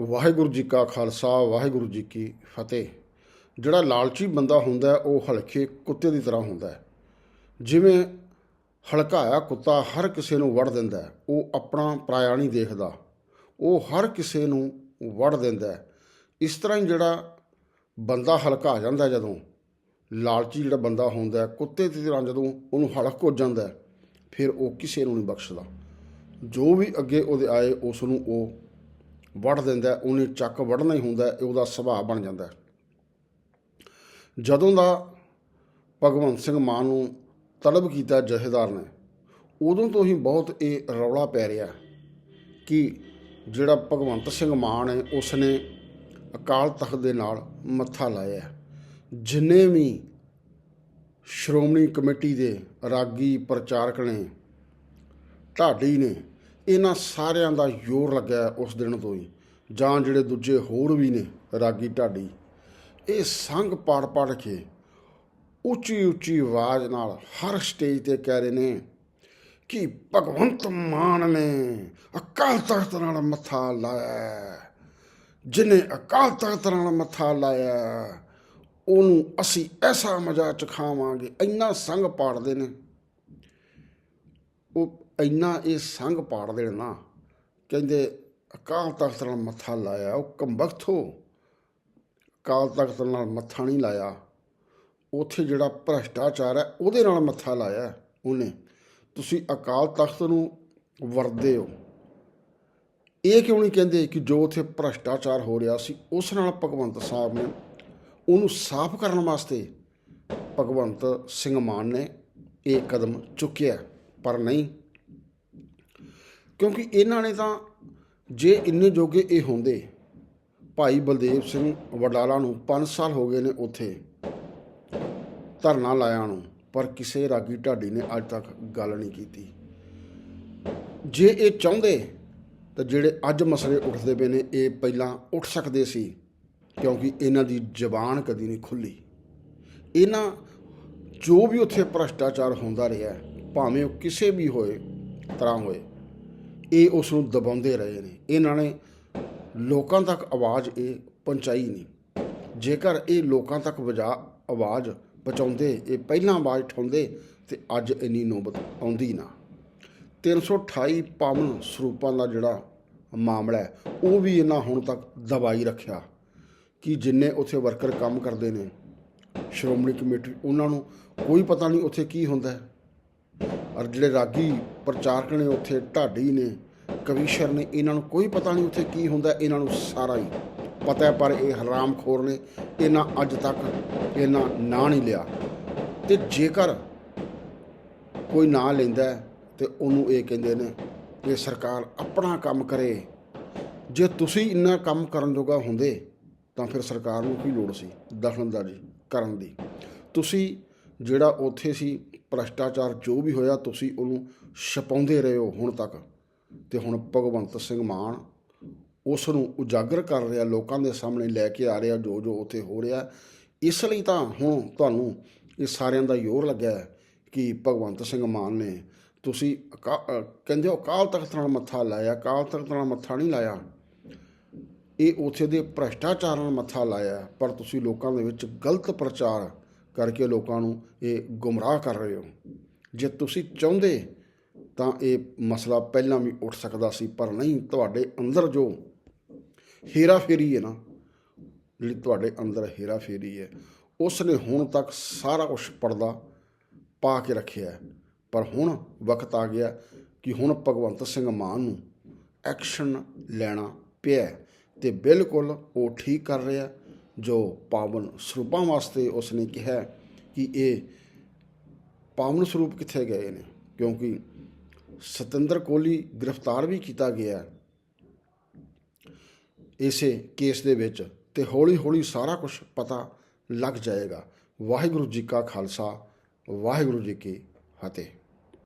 ਵਾਹਿਗੁਰੂ ਜੀ ਕਾ ਖਾਲਸਾ, ਵਾਹਿਗੁਰੂ ਜੀ ਕੀ ਫਤਿਹ। ਜਿਹੜਾ ਲਾਲਚੀ ਬੰਦਾ ਹੁੰਦਾ ਉਹ ਹਲਕੇ ਕੁੱਤੇ ਦੀ ਤਰ੍ਹਾਂ ਹੁੰਦਾ ਜਿਵੇਂ ਹਲਕਾਇਆ ਕੁੱਤਾ ਹਰ ਕਿਸੇ ਨੂੰ ਵੜ ਦਿੰਦਾ ਉਹ ਆਪਣਾ ਪਰਾਇਆ ਨਹੀਂ ਦੇਖਦਾ। ਉਹ ਹਰ ਕਿਸੇ ਨੂੰ ਵੜ ਦਿੰਦਾ ਇਸ ਤਰ੍ਹਾਂ ਹੀ ਜਿਹੜਾ ਬੰਦਾ ਹਲਕਾ ਜਾਂਦਾ ਜਦੋਂ ਲਾਲਚੀ ਜਿਹੜਾ ਬੰਦਾ ਹੁੰਦਾ ਕੁੱਤੇ ਦੀ ਤਰ੍ਹਾਂ ਜਦੋਂ ਉਹਨੂੰ ਹਲਕ ਹੋ ਜਾਂਦਾ ਫਿਰ ਉਹ ਕਿਸੇ ਨੂੰ ਨਹੀਂ ਬਖਸ਼ਦਾ। ਜੋ ਵੀ ਅੱਗੇ ਉਹਦੇ ਆਏ, ਉਸ ਨੂੰ ਉਹ ਵੱਢ ਦਿੰਦਾ, ਉਹਨੇ ਚੱਕ ਵੱਢਣਾ ਹੀ ਹੁੰਦਾ ਇਹ ਉਹਦਾ ਸੁਭਾਅ ਬਣ ਜਾਂਦਾ। ਜਦੋਂ ਦਾ ਭਗਵੰਤ ਸਿੰਘ ਮਾਨ ਨੂੰ ਤਲਬ ਕੀਤਾ ਜਥੇਦਾਰ ਨੇ, ਉਦੋਂ ਤੋਂ ਹੀ ਬਹੁਤ ਇਹ ਰੌਲਾ ਪੈ ਰਿਹਾ ਕਿ ਜਿਹੜਾ ਭਗਵੰਤ ਸਿੰਘ ਮਾਨ ਹੈ ਉਸ ਨੇ ਅਕਾਲ ਤਖਤ ਦੇ ਨਾਲ ਮੱਥਾ ਲਾਇਆ। ਜਿੰਨੇ ਵੀ ਸ਼੍ਰੋਮਣੀ ਕਮੇਟੀ ਦੇ ਰਾਗੀ ਪ੍ਰਚਾਰਕ ਨੇ, ਢਾਡੀ ਨੇ ਇਹਨਾਂ ਸਾਰਿਆਂ ਦਾ ਜ਼ੋਰ ਲੱਗਿਆ ਉਸ ਦਿਨ ਤੋਂ ਹੀ, ਜਾਂ ਜਿਹੜੇ ਦੂਜੇ ਹੋਰ ਵੀ ਨੇ, ਰਾਗੀ ਢਾਡੀ ਇਹ ਸੰਗ ਪਾੜ ਪਾੜ ਕੇ ਉੱਚੀ ਉੱਚੀ ਆਵਾਜ਼ ਨਾਲ ਹਰ ਸਟੇਜ ਤੇ ਕਹਿ ਰਹੇ ਨੇ ਕਿ ਭਗਵੰਤ ਮਾਨ ਨੇ ਅਕਾਲ ਤਖਤ ਨਾਲ ਮੱਥਾ ਲਾਇਆ ਹੈ। ਜਿਹਨੇ ਅਕਾਲ ਤਖਤ ਨਾਲ ਮੱਥਾ ਲਾਇਆ, ਉਹਨੂੰ ਅਸੀਂ ਐਸਾ ਮਜ਼ਾ ਚਖਾਵਾਂਗੇ ਇੰਨਾ ਸੰਗ ਪਾੜਦੇ ਨੇ ਉਹ ਇੰਨਾ ਇਹ ਸੰਗ ਪਾੜ ਦੇਣ ਨਾ, ਕਹਿੰਦੇ ਅਕਾਲ ਤਖਤ ਨਾਲ ਮੱਥਾ ਲਾਇਆ, ਉਹ ਕੰਬਖਤੋ ਅਕਾਲ ਤਖਤ ਨਾਲ ਮੱਥਾ ਨਹੀਂ ਲਾਇਆ। ਉਥੇ ਜਿਹੜਾ ਭ੍ਰਸ਼ਟਾਚਾਰ ਹੈ, ਉਹਦੇ ਨਾਲ ਮੱਥਾ ਲਾਇਆ ਉਹਨੇ। ਤੁਸੀਂ ਅਕਾਲ ਤਖਤ ਨੂੰ ਵਰਦੇ ਹੋ। ਇਹ ਕਿਉਂ ਨਹੀਂ ਕਹਿੰਦੇ ਕਿ ਜੋ ਉਥੇ ਭ੍ਰਸ਼ਟਾਚਾਰ ਹੋ ਰਿਹਾ ਸੀ, ਉਸ ਨਾਲ ਭਗਵੰਤ ਸਾਹਿਬ ਨੇ ਉਹਨੂੰ ਸਾਫ਼ ਕਰਨ ਵਾਸਤੇ ਭਗਵੰਤ ਸਿੰਘ ਮਾਨ ਨੇ ਇਹ ਕਦਮ ਚੁੱਕਿਆ। ਪਰ ਨਹੀਂ ਕਿਉਂਕਿ ਇਹਨਾਂ ਨੇ ਤਾਂ ਜੇ ਇੰਨੇ ਜੋਗੇ ਇਹ ਹੁੰਦੇ, ਭਾਈ ਬਲਦੇਵ ਸਿੰਘ ਵਡਾਲਾ ਨੂੰ 5 ਸਾਲ ਹੋ ਗਏ ਨੇ ਉੱਥੇ ਧਰਨਾ ਲਾਇਆ ਨੂੰ, ਪਰ ਕਿਸੇ ਰਾਗੀ ਢਾਡੀ ਨੇ ਅੱਜ ਤੱਕ ਗੱਲ ਨਹੀਂ ਕੀਤੀ। ਜੇ ਇਹ ਚਾਹੁੰਦੇ, ਤਾਂ ਜਿਹੜੇ ਅੱਜ ਮਸਲੇ ਉੱਠਦੇ ਪਏ ਨੇ, ਇਹ ਪਹਿਲਾਂ ਉੱਠ ਸਕਦੇ ਸੀ, ਕਿਉਂਕਿ ਇਹਨਾਂ ਦੀ ਜ਼ਬਾਨ ਕਦੀ ਨਹੀਂ ਖੁੱਲੀ। ਇਹਨਾਂ ਜੋ ਵੀ ਉੱਥੇ ਭ੍ਰਸ਼ਟਾਚਾਰ ਹੁੰਦਾ ਰਿਹਾ, ਭਾਵੇਂ ਉਹ ਕਿਸੇ ਵੀ ਹੋਏ, ਤਰ੍ਹਾਂ ਹੋਏ ਇਹ ਉਸ ਨੂੰ ਦਬਾਉਂਦੇ ਰਹੇ ਨੇ। ਇਹਨਾਂ ਨੇ ਲੋਕਾਂ ਤੱਕ ਆਵਾਜ਼ ਇਹ ਪਹੁੰਚਾਈ ਨਹੀਂ। ਜੇਕਰ ਇਹ ਲੋਕਾਂ ਤੱਕ ਵਜਾ ਆਵਾਜ਼ ਪਹੁੰਚਾਉਂਦੇ, ਇਹ ਪਹਿਲਾਂ ਆਵਾਜ਼ ਉਠਾਉਂਦੇ, ਤੇ ਅੱਜ ਇੰਨੀ ਨੌਬਤ ਆਉਂਦੀ ਨਾ। 328 ਪਾਵਨ ਸਰੂਪਾਂ ਦਾ ਜਿਹੜਾ ਮਾਮਲਾ ਹੈ, ਉਹ ਵੀ ਇਹਨਾਂ ਹੁਣ ਤੱਕ ਦਬਾਈ ਰੱਖਿਆ ਕਿ ਜਿੰਨੇ ਉੱਥੇ ਵਰਕਰ ਕੰਮ ਕਰਦੇ ਨੇ, ਸ਼੍ਰੋਮਣੀ ਕਮੇਟੀ, ਉਹਨਾਂ ਨੂੰ ਕੋਈ ਪਤਾ ਨਹੀਂ ਉੱਥੇ ਕੀ ਹੁੰਦਾ ਹੈ। ਔਰ ਜਿਹੜੇ ਰਾਗੀ ਪ੍ਰਚਾਰਕ ਨੇ ਉੱਥੇ, ਢਾਡੀ ਨੇ, ਕਵੀਸ਼ਰ ਨੇ, ਇਹਨਾਂ ਨੂੰ ਕੋਈ ਪਤਾ ਨਹੀਂ ਉੱਥੇ ਕੀ ਹੁੰਦਾ, ਇਹਨਾਂ ਨੂੰ ਸਾਰਾ ਹੀ ਪਤਾ ਹੈ, ਪਰ ਇਹ ਹਰਾਮਖੋਰ ਨੇ, ਇਹਨਾਂ ਅੱਜ ਤੱਕ ਇਹਨਾਂ ਨਾਂ ਨਹੀਂ ਲਿਆ। ਤੇ ਜੇਕਰ ਕੋਈ ਨਾਂ ਲੈਂਦਾ ਹੈ, ਤੇ ਉਹਨੂੰ ਇਹ ਕਹਿੰਦੇ ਨੇ ਕਿ ਸਰਕਾਰ ਆਪਣਾ ਕੰਮ ਕਰੇ। ਜੇ ਤੁਸੀਂ ਇੰਨਾ ਕੰਮ ਕਰਨ ਜੋਗਾ ਹੁੰਦੇ, ਤਾਂ ਫਿਰ ਸਰਕਾਰ ਨੂੰ ਕੀ ਲੋੜ ਸੀ? ਦਖਲਅੰਦਾਜ਼ੀ ਕਰਨ ਦੀ। ਤੁਸੀਂ ਜਿਹੜਾ ਉੱਥੇ ਸੀ ਭ੍ਰਸ਼ਟਾਚਾਰ ਜੋ ਵੀ ਹੋਇਆ, ਤੁਸੀਂ ਉਹਨੂੰ ਛਪਾਉਂਦੇ ਰਹੇ ਹੋ ਹੁਣ ਤੱਕ। ਤੇ ਹੁਣ ਭਗਵੰਤ ਸਿੰਘ ਮਾਨ ਉਸ ਨੂੰ ਉਜਾਗਰ ਕਰ ਰਿਹਾ, ਲੋਕਾਂ ਦੇ ਸਾਹਮਣੇ ਲੈ ਕੇ ਆ ਰਿਹਾ, ਜੋ ਜੋ ਉੱਥੇ ਹੋ ਰਿਹਾ। ਇਸ ਲਈ ਤਾਂ ਹੁਣ ਤੁਹਾਨੂੰ ਇਹ ਸਾਰਿਆਂ ਦਾ ਜ਼ੋਰ ਲੱਗਿਆ ਹੈ ਕਿ ਭਗਵੰਤ ਸਿੰਘ ਮਾਨ ਨੇ ਤੁਸੀਂ ਅਕਾ- ਕਹਿੰਦੇ ਹੋ ਅਕਾਲ ਤਖਤ ਨਾਲ ਮੱਥਾ ਲਾਇਆ, ਅਕਾਲ ਤਖਤ ਨਾਲ ਮੱਥਾ ਨਹੀਂ ਲਾਇਆ। ਇਹ ਉੱਥੇ ਦੇ ਭ੍ਰਸ਼ਟਾਚਾਰ ਨਾਲ ਮੱਥਾ ਲਾਇਆ, ਪਰ ਤੁਸੀਂ ਲੋਕਾਂ ਦੇ ਵਿੱਚ ਗਲਤ ਪ੍ਰਚਾਰ ਕਰਕੇ ਲੋਕਾਂ ਨੂੰ ਇਹ ਗੁੰਮਰਾਹ ਕਰ ਰਹੇ ਹੋ। ਜੇ ਤੁਸੀਂ ਚਾਹੁੰਦੇ ਤਾਂ ਇਹ ਮਸਲਾ ਪਹਿਲਾਂ ਵੀ ਉੱਠ ਸਕਦਾ ਸੀ, ਪਰ ਨਹੀਂ, ਤੁਹਾਡੇ ਅੰਦਰ ਜੋ ਹੇਰਾ ਫੇਰੀ ਹੈ ਨਾ, ਜਿਹੜੀ ਤੁਹਾਡੇ ਅੰਦਰ ਹੇਰਾ ਫੇਰੀ ਹੈ ਉਸ ਨੇ ਹੁਣ ਤੱਕ ਸਾਰਾ ਕੁਝ ਪਰਦਾ ਪਾ ਕੇ ਰੱਖਿਆ ਪਰ ਹੁਣ ਵਕਤ ਆ ਗਿਆ ਕਿ ਹੁਣ ਭਗਵੰਤ ਸਿੰਘ ਮਾਨ ਨੂੰ ਐਕਸ਼ਨ ਲੈਣਾ ਪਿਆ ਹੈ ਤੇ ਬਿਲਕੁਲ ਉਹ ਠੀਕ ਕਰ ਰਿਹਾ ਜੋ ਪਾਵਨ ਸਰੂਪਾਂ ਵਾਸਤੇ ਉਸ ਨੇ ਕਿਹਾ ਕਿ ਇਹ ਪਾਵਨ ਸਰੂਪ ਕਿੱਥੇ ਗਏ ਨੇ? ਕਿਉਂਕਿ ਸਤਿੰਦਰ ਕੋਹਲੀ ਗ੍ਰਿਫਤਾਰ ਵੀ ਕੀਤਾ ਗਿਆ ਇਸੇ ਕੇਸ ਦੇ ਵਿੱਚ ਤੇ ਹੌਲੀ ਹੌਲੀ ਸਾਰਾ ਕੁਝ ਪਤਾ ਲੱਗ ਜਾਏਗਾ। ਵਾਹਿਗੁਰੂ ਜੀ ਕਾ ਖਾਲਸਾ, ਵਾਹਿਗੁਰੂ ਜੀ ਕੀ ਫਤਿਹ।